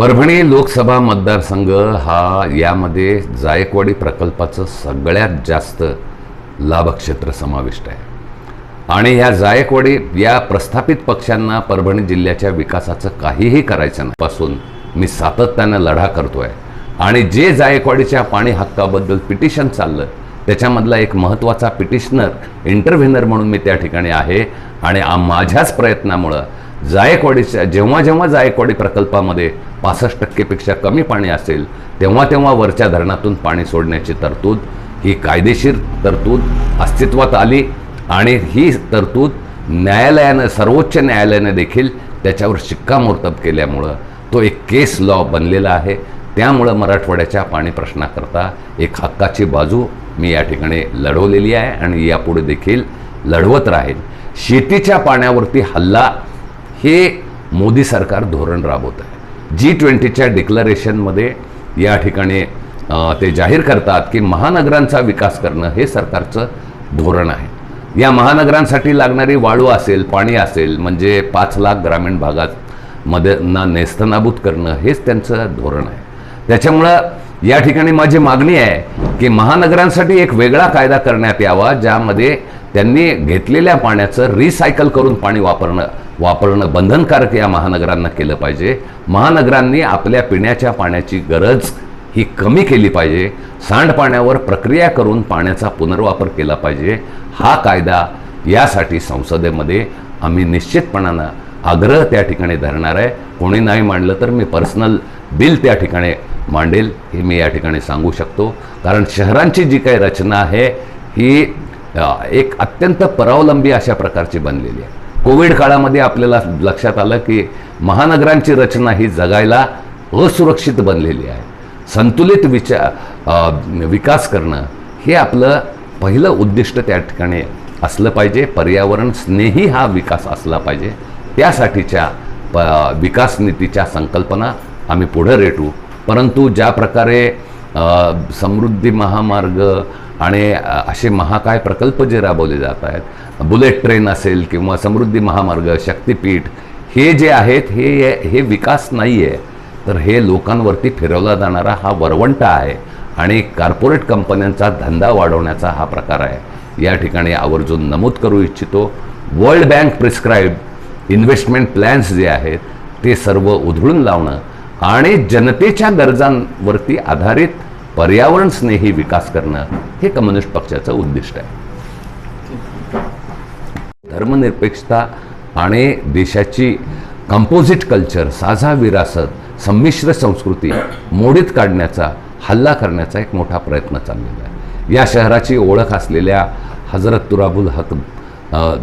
परभणी लोकसभा मतदारसंघ हा यामध्ये जायकवाडी प्रकल्पाचं सगळ्यात जास्त लाभक्षेत्र समाविष्ट आहे. आणि या जायकवाडी या प्रस्थापित पक्षांना परभणी जिल्ह्याच्या विकासाचं काहीही करायचं नाही. पासून मी सातत्यानं लढा करतोय. आणि जे जायकवाडीच्या पाणी हक्काबद्दल पिटिशन चाललं त्याच्यामधला एक महत्त्वाचा पिटिशनर इंटरव्हिनर म्हणून मी त्या ठिकाणी आहे. आणि माझ्याच प्रयत्नामुळं जायकवाडीच्या जेव्हा जेव्हा जायकवाडी प्रकल्पामध्ये पासष्ट टक्केपेक्षा कमी पाणी असेल तेव्हा तेव्हा वरच्या धरणातून पाणी सोडण्याची तरतूद ही कायदेशीर तरतूद अस्तित्वात आली आणि ही तरतूद न्यायालयानं सर्वोच्च न्यायालयानं देखील त्याच्यावर शिक्कामोर्तब केल्यामुळं तो एक केस लॉ बनलेला आहे. त्यामुळं मराठवाड्याच्या पाणी प्रश्नाकरता एक हक्काची बाजू मी या ठिकाणी लढवलेली आहे आणि यापुढे देखील लढवत राहील. शेतीच्या पाण्यावरती हल्ला हे मोदी सरकार धोरण राबवत आहे जी ट्वेंटीच्या डिक्लरेशनमध्ये या ठिकाणी ते जाहीर करतात की महानगरांचा विकास करणं हे सरकारचं धोरण आहे. या महानगरांसाठी लागणारी वाळू असेल पाणी असेल म्हणजे पाच लाख ग्रामीण भागात मध्ये ना नेस्तनाबूत करणं हेच त्यांचं धोरण आहे. त्याच्यामुळं या ठिकाणी माझी मागणी आहे की महानगरांसाठी एक वेगळा कायदा करण्यात यावा ज्यामध्ये त्यांनी घेतलेल्या पाण्याचं रिसायकल करून पाणी वापरणं वापरणं बंधनकारक या महानगरांना केलं पाहिजे. महानगरांनी आपल्या पिण्याच्या पाण्याची गरज ही कमी केली पाहिजे. सांडपाण्यावर प्रक्रिया करून पाण्याचा पुनर्वापर केला पाहिजे. हा कायदा यासाठी संसदेमध्ये आम्ही निश्चितपणानं आग्रह त्या ठिकाणी धरणार आहे. कोणी नाही मांडलं तर मी पर्सनल बिल त्या ठिकाणी मांडेल हे मी या ठिकाणी सांगू शकतो. कारण शहरांची जी काही रचना आहे ही एक अत्यंत परावलंबी अशा प्रकारची बनलेली आहे. कोविड काळामध्ये आपल्याला लक्षात आलं की महानगरांची रचना ही जगायला असुरक्षित बनलेली आहे. संतुलित विचार विकास करणं हे आपलं पहिलं उद्दिष्ट त्या ठिकाणी असलं पाहिजे. पर्यावरण स्नेही हा विकास असला पाहिजे. त्यासाठीच्या प विकास नीतीच्या संकल्पना आम्ही पुढं रेटू. परंतु ज्या प्रकारे समृद्धी महामार्ग आणि असे महाकाय प्रकल्प जे राबवले जात आहेत बुलेट ट्रेन असेल किंवा समृद्धी महामार्ग शक्तिपीठ हे जे आहेत हे हे विकास नाही आहे तर हे लोकांवरती फिरवला जाणारा हा वरवंटा आहे आणि कॉर्पोरेट कंपन्यांचा धंदा वाढवण्याचा हा प्रकार आहे. या ठिकाणी आवर्जून नमूद करू इच्छितो world bank prescribe investment plans जे आहेत ते सर्व उधळून लावणं आणि जनतेच्या गरजांवरती आधारित पर्यावरण स्नेही विकास करणं हे कम्युनिस्ट पक्षाचं उद्दिष्ट आहे. धर्मनिरपेक्षता आणि देशाची कंपोजिट कल्चर साझा विरासत संमिश्र संस्कृती मोडीत काढण्याचा हल्ला करण्याचा एक मोठा प्रयत्न चाललेला आहे. या शहराची ओळख असलेल्या हजरत तुराबुल हक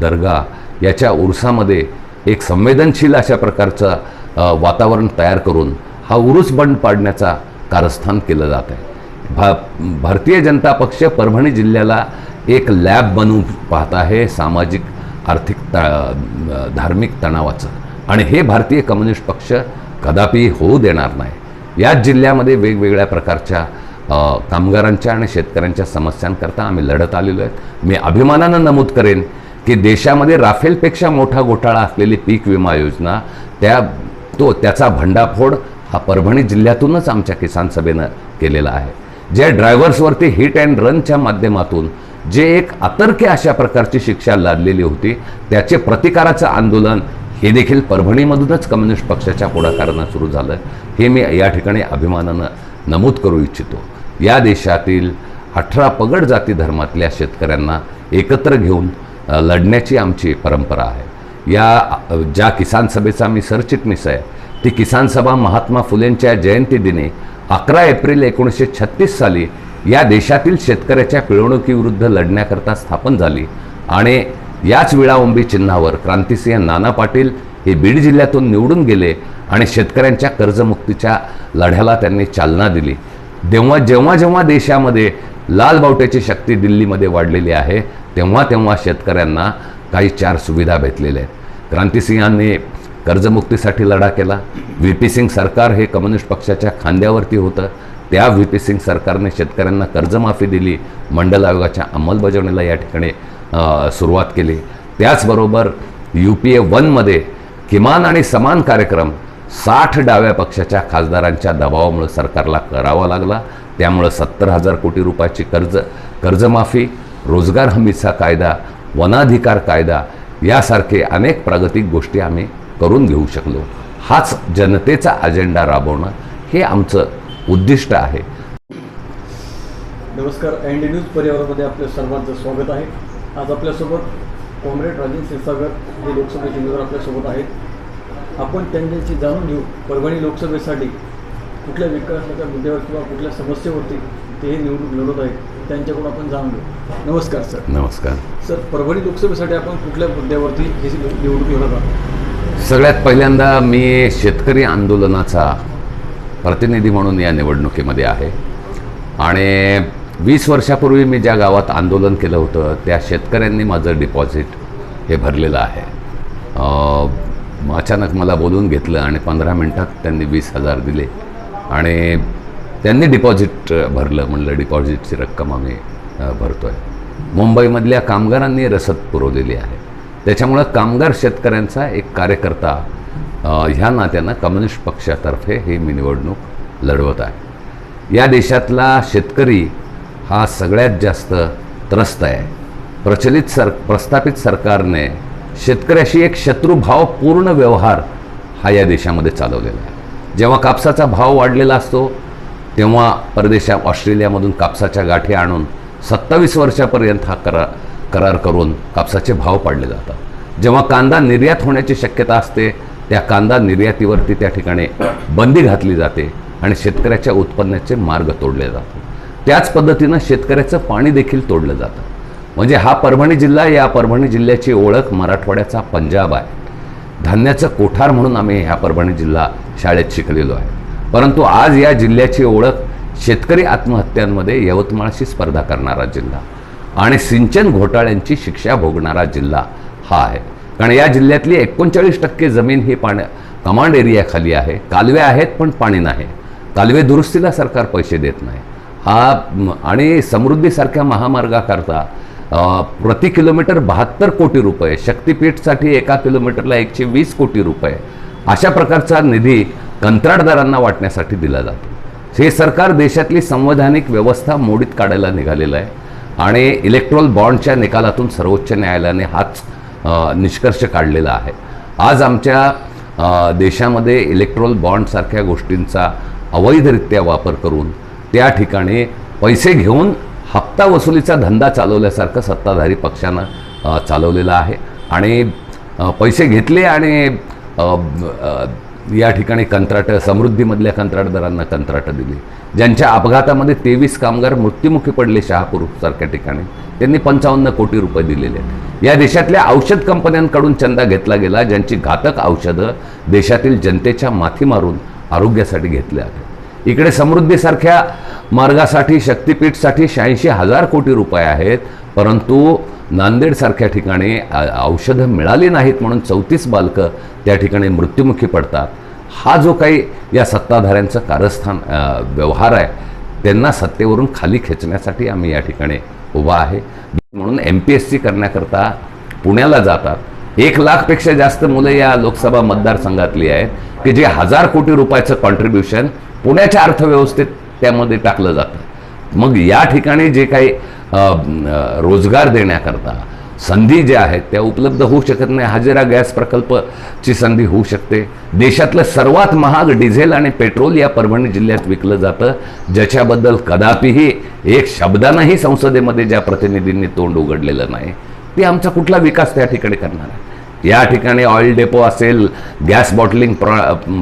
दर्गा याच्या उर्सामध्ये एक संवेदनशील अशा प्रकारचं वातावरण तयार करून हा उरूस बंड पाडण्याचा कारस्थान केलं जात आहे. भा भारतीय जनता पक्ष परभणी जिल्ह्याला एक लॅब बनवून पाहत आहे सामाजिक आर्थिक त धार्मिक तणावाचं. आणि हे भारतीय कम्युनिस्ट पक्ष कदापि होऊ देणार नाही. याच जिल्ह्यामध्ये वेगवेगळ्या प्रकारच्या कामगारांच्या आणि शेतकऱ्यांच्या समस्यांकरता आम्ही लढत आलेलो आहेत मी अभिमानानं नमूद करेन की देशामध्ये राफेलपेक्षा मोठा घोटाळा असलेली पीक विमा योजना त्या तो त्याचा भंडाफोड हा परभणी जिल्ह्यातूनच आमच्या किसान सभेनं केलेला आहे. ज्या ड्रायव्हर्सवरती हिट अँड रनच्या माध्यमातून जे एक अतर्क्य अशा प्रकारची शिक्षा लादलेली होती त्याचे प्रतिकाराचं आंदोलन हे देखील परभणीमधूनच कम्युनिस्ट पक्षाच्या पुढाकारानं सुरू झालं. हे मी या ठिकाणी अभिमानानं नमूद करू इच्छितो. या देशातील अठरा पगड जाती धर्मातल्या शेतकऱ्यांना एकत्र घेऊन लढण्याची आमची परंपरा आहे. या ज्या किसान सभेचा मी सरचिटणीस आहे ती किसान सभा महात्मा फुलेंच्या जयंतीदिनी अकरा एप्रिल एकोणीसशे छत्तीस साली या देशातील शेतकऱ्याच्या पिळवणुकीविरुद्ध लढण्याकरता स्थापन झाली. आणि याच विळावंबी चिन्हावर क्रांतिसिंह नाना पाटील हे बीड जिल्ह्यातून निवडून गेले आणि शेतकऱ्यांच्या कर्जमुक्तीच्या लढ्याला त्यांनी चालना दिली. तेव्हा जेव्हा जेव्हा देशामध्ये लाल बावट्याची शक्ती दिल्लीमध्ये वाढलेली आहे तेव्हा तेव्हा शेतकऱ्यांना काही चार सुविधा भेटलेल्या आहेत. क्रांतिसिंहांनी कर्जमुक्तीसाठी लढा केला. व्ही पी सिंग सरकार हे कम्युनिस्ट पक्षाच्या खांद्यावरती होतं. त्या व्ही पी सिंग सरकारने शेतकऱ्यांना कर्जमाफी दिली. मंडल आयोगाच्या अंमलबजावणीला या ठिकाणी सुरुवात केली. त्याचबरोबर यू पी ए वनमध्ये किमान आणि समान कार्यक्रम साठ डाव्या पक्षाच्या खासदारांच्या दबावामुळे सरकारला करावा लागला. त्यामुळं सत्तर हजार कोटी रुपयाची कर्ज कर्जमाफी रोजगार हमीचा कायदा वनाधिकार कायदा यासारखे अनेक प्रागतिक गोष्टी आम्ही करून घेऊ शकलो. हाच जनतेचा अजेंडा राबवणं हे आमचं उद्दिष्ट आहे. नमस्कार अँडी न्यूज परिवारामध्ये आपल्या सर्वांचं स्वागत आहे. आज आपल्यासोबत कॉम्रेड राजन क्षीरसागर हे लोकसभेचे उमेदवार आपल्यासोबत आहेत. आपण त्यांच्याशी जाणून घेऊ परभणी लोकसभेसाठी कुठल्या विकासाच्या मुद्द्यावर किंवा कुठल्या समस्येवरती ते हे निवडणूक लढवत आहेत त्यांच्याकडून आपण जाणून घेऊ. नमस्कार सर. नमस्कार. सर परभणी लोकसभेसाठी आपण कुठल्या मुद्द्यावरती ही निवडणूक लढत आहात? सगळ्यात पहिल्यांदा मी शेतकरी आंदोलनाचा प्रतिनिधी म्हणून या निवडणुकीमध्ये आहे. आणि वीस वर्षापूर्वी मी ज्या गावात आंदोलन केलं होतं त्या शेतकऱ्यांनी माझं डिपॉझिट हे भरलेलं आहे. अचानक मला बोलून घेतलं आणि पंधरा मिनटात त्यांनी वीस हजार दिले. आणि त्यांनी डिपॉझिट भरलं म्हणलं डिपॉझिटची रक्कम आम्ही भरतो आहे मुंबईमधल्या कामगारांनी रसद पुरवलेली आहे. त्याच्यामुळं कामगार शेतकऱ्यांचा एक कार्यकर्ता ह्या नात्यानं कम्युनिस्ट पक्षातर्फे ही मी निवडणूक लढवत आहे. या देशातला शेतकरी हा सगळ्यात जास्त त्रस्त आहे. प्रचलित सर प्रस्थापित सरकारने शेतकऱ्याशी एक शत्रुभावपूर्ण व्यवहार हा या देशामध्ये चालवलेला आहे. जेव्हा कापसाचा भाव वाढलेला असतो तेव्हा परदेशा ऑस्ट्रेलियामधून कापसाच्या गाठी आणून सत्तावीस वर्षापर्यंत हा करा करार करून कापसाचे भाव पाडले जातात. जेव्हा कांदा निर्यात होण्याची शक्यता असते त्या कांदा निर्यातीवरती त्या ठिकाणी बंदी घातली जाते आणि शेतकऱ्याच्या उत्पन्नाचे मार्ग तोडले जातात. त्याच पद्धतीनं शेतकऱ्याचं पाणी देखील तोडलं जातं. म्हणजे हा परभणी जिल्हा या परभणी जिल्ह्याची ओळख मराठवाड्याचा पंजाब आहे. धान्याचं कोठार म्हणून आम्ही ह्या परभणी जिल्हा शाळेत शिकलेलो आहे. परंतु आज या जिल्ह्याची ओळख शेतकरी आत्महत्यांमध्ये यवतमाळशी स्पर्धा करणारा जिल्हा. आणि सिंचन घोटाळ्यांची शिक्षा भोगणारा जिल्हा. हा आहे कारण या जिल्ह्यातली एकोणचाळीस टक्के जमीन ही पाण्या कमांड एरियाखाली आहे. कालवे आहेत पण पाणी नाही. कालवे दुरुस्तीला सरकार पैसे देत नाही. हा आणि समृद्धीसारख्या महामार्गाकरता प्रति किलोमीटर बहात्तर कोटी रुपये शक्तिपीठसाठी एका किलोमीटरला एकशे वीस कोटी रुपये अशा प्रकारचा निधी कंत्राटदारांना वाटण्यासाठी दिला जातो. हे सरकार देशातली संवैधानिक व्यवस्था मोडीत काढायला निघालेलं आहे. आणि इलेक्ट्रॉल बॉन्डच्या निकालातून सर्वोच्च न्यायालयाने हाच निष्कर्ष काढलेला आहे. आज आमच्या देशामध्ये इलेक्ट्रॉल बॉन्डसारख्या गोष्टींचा अवैधरित्या वापर करून त्या ठिकाणी पैसे घेऊन हप्ता वसुलीचा धंदा चालवल्यासारखं सत्ताधारी पक्षानं चालवलेलं चालवलेला आहे. आणि पैसे घेतले आणि या ठिकाणी कंत्राटं समृद्धीमधल्या कंत्राटदारांना कंत्राटं दिली. ज्यांच्या अपघातामध्ये तेवीस कामगार मृत्युमुखी पडले शहापूर सारख्या ठिकाणी. त्यांनी पंचावन्न कोटी रुपये दिलेले आहेत. या देशातल्या औषध कंपन्यांकडून चंदा घेतला गेला ज्यांची घातक औषधं देशातील जनतेच्या माथी मारून आरोग्यासाठी घेतल्या आहेत. इकडे समृद्धीसारख्या मार्गासाठी शक्तिपीठसाठी शहाऐंशी हजार कोटी रुपये आहेत परंतु नांदेडसारख्या ठिकाणी औषधं मिळाली नाहीत म्हणून चौतीस बालकं त्या ठिकाणी मृत्युमुखी पडतात. हा जो काही या सत्ताधाऱ्यांचं कारस्थान व्यवहार आहे त्यांना सत्तेवरून खाली खेचण्यासाठी आम्ही या ठिकाणी उभा आहे. म्हणून एम पी एस सी करण्याकरता पुण्याला जातात. एक लाखपेक्षा जास्त मुलं या लोकसभा मतदारसंघातली आहेत की जे हजार कोटी रुपयाचं कॉन्ट्रीब्युशन पुण्याच्या अर्थव्यवस्थेत त्यामध्ये टाकलं जातं. मग या ठिकाणी जे काही रोजगार देण्याकरता संधी ज्या आहेत त्या उपलब्ध होऊ शकत नाही. हजेरा गॅस प्रकल्पची संधी होऊ शकते. देशातलं सर्वात महाग डिझेल आणि पेट्रोल या परभणी जिल्ह्यात विकलं जातं. ज्याच्याबद्दल कदापिही एक शब्दानंही संसदेमध्ये ज्या प्रतिनिधींनी तोंड उघडलेलं नाही ते आमचा कुठला विकास त्या ठिकाणी करणार आहे या ठिकाणी ऑइल डेपो असेल गॅस बॉटलिंग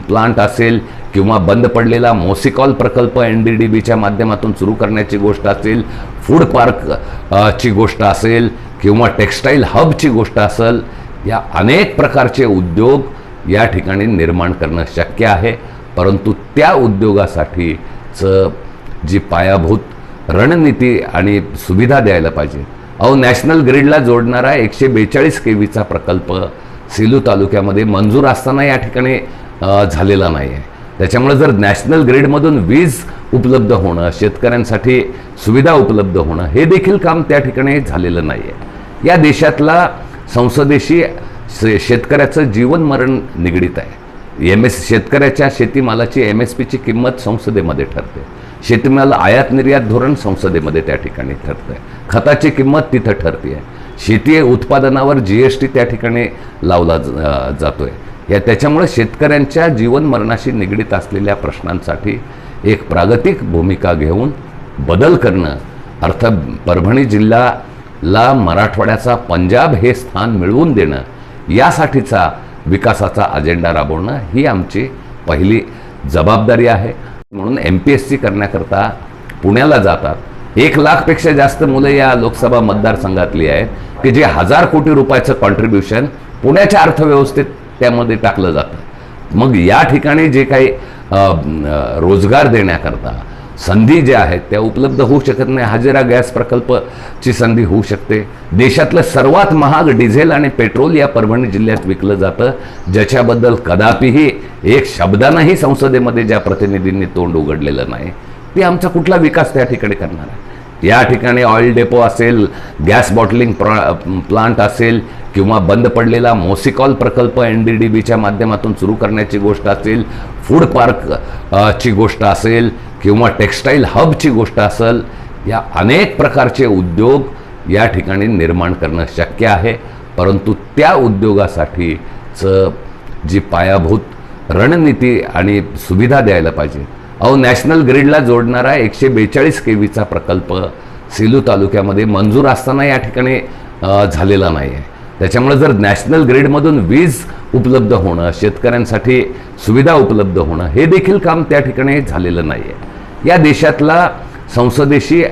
प्लांट असेल किंवा बंद पडलेला मोसिकॉल प्रकल्प एन डी डी बीच्या माध्यमातून सुरू करण्याची गोष्ट असेल फूड पार्क ची गोष्ट असेल किंवा टेक्स्टाईल हबची गोष्ट असेल या अनेक प्रकारचे उद्योग या ठिकाणी निर्माण करणं शक्य आहे. परंतु त्या उद्योगासाठीचं जी पायाभूत रणनीती आणि सुविधा द्यायला पाहिजे अहो नॅशनल ग्रीडला जोडणारा एकशे बेचाळीस के व्हीचा प्रकल्प सेलू तालुक्यामध्ये मंजूर असताना या ठिकाणी झालेला नाही आहे त्याच्यामुळे जर नॅशनल ग्रीडमधून वीज उपलब्ध होणं शेतकऱ्यांसाठी सुविधा उपलब्ध होणं हे देखील काम त्या ठिकाणी झालेलं नाही आहे या देशातला संसदेशी शे- शेतकऱ्याचं जीवन मरण निगडीत आहे. एम एस शेतकऱ्याच्या शेतीमालाची एम एस पीची किंमत संसदेमध्ये ठरते. शेतीमाल आयात निर्यात धोरण संसदेमध्ये त्या ठिकाणी ठरतं आहे खताची किंमत तिथं ठरते आहे शेती उत्पादनावर जी एस टी त्या ठिकाणी लावला जातो आहे या त्याच्यामुळे शेतकऱ्यांच्या जीवन मरणाशी निगडीत असलेल्या प्रश्नांसाठी एक प्रागतिक भूमिका घेऊन बदल करणं अर्थ परभणी जिल्ह्याला मराठवाड्याचा पंजाब हे स्थान मिळवून देणं यासाठीचा विकासाचा अजेंडा राबवणं ही आमची पहिली जबाबदारी आहे. म्हणून एम पी एस सी करण्याकरता पुण्याला जातात. एक लाखपेक्षा जास्त मुलं या लोकसभा मतदारसंघातली आहेत की जे हजार कोटी रुपयाचं कॉन्ट्रीब्युशन पुण्याच्या अर्थव्यवस्थेत त्यामध्ये टाकलं जातं. मग या ठिकाणी जे काही रोजगार देण्याकरता संधी ज्या आहेत त्या उपलब्ध होऊ शकत नाही. हजिरा गॅस प्रकल्पची संधी होऊ शकते. देशातलं सर्वात महाग डिझेल आणि पेट्रोल या परभणी जिल्ह्यात विकलं जातं. ज्याच्याबद्दल कदापिही एक शब्दानंही संसदेमध्ये ज्या प्रतिनिधींनी तोंड उघडलेलं नाही ते आमचा कुठला विकास त्या ठिकाणी करणार आहे? या ठिकाणी ऑइल डेपो असेल गॅस बॉटलिंग प्लांट असेल किंवा बंद पडलेला मोसिकॉल प्रकल्प एन डी डी बीच्या माध्यमातून सुरू करण्याची गोष्ट असेल फूड पार्क ची गोष्ट असेल किंवा टेक्स्टाईल हबची गोष्ट असेल या अनेक प्रकारचे उद्योग या ठिकाणी निर्माण करणं शक्य आहे. परंतु त्या उद्योगासाठीचं जी पायाभूत रणनीती आणि सुविधा द्यायला पाहिजे. अहो नॅशनल ग्रीडला जोडणारा एकशे बेचाळीस के व्हीचा प्रकल्प सेलू तालुक्यामध्ये मंजूर असताना या ठिकाणी झालेला नाही आहे त्याच्यामुळे जर नॅशनल ग्रीडमधून वीज उपलब्ध होणं शेतकऱ्यांसाठी सुविधा उपलब्ध होणं हे देखील काम त्या ठिकाणी झालेलं नाही आहे या देशातला संसदेशी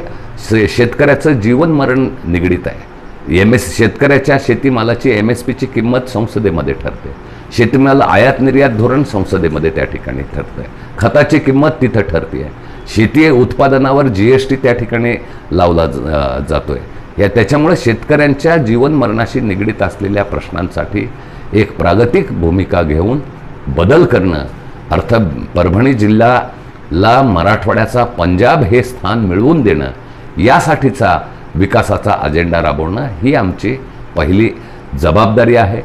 शे- शेतकऱ्याचं जीवन मरण निगडीत आहे. एम एस शेतकऱ्याच्या शेतीमालाची एम एस पीची किंमत संसदेमध्ये ठरते. शेतीमाल आयात निर्यात धोरण संसदेमध्ये त्या ठिकाणी ठरतं आहे खताची किंमत तिथं ठरते आहे शेती उत्पादनावर जी एस टी त्या ठिकाणी लावला जातो आहे या त्याच्यामुळे शेतकऱ्यांच्या जीवन मरणाशी निगडीत असलेल्या प्रश्नांसाठी एक प्रागतिक भूमिका घेऊन बदल करणं. अर्थ परभणी जिल्ह्याला मराठवाड्याचा पंजाब हे स्थान मिळवून देणं यासाठीचा विकासाचा अजेंडा राबवणं ही आमची पहिली जबाबदारी आहे.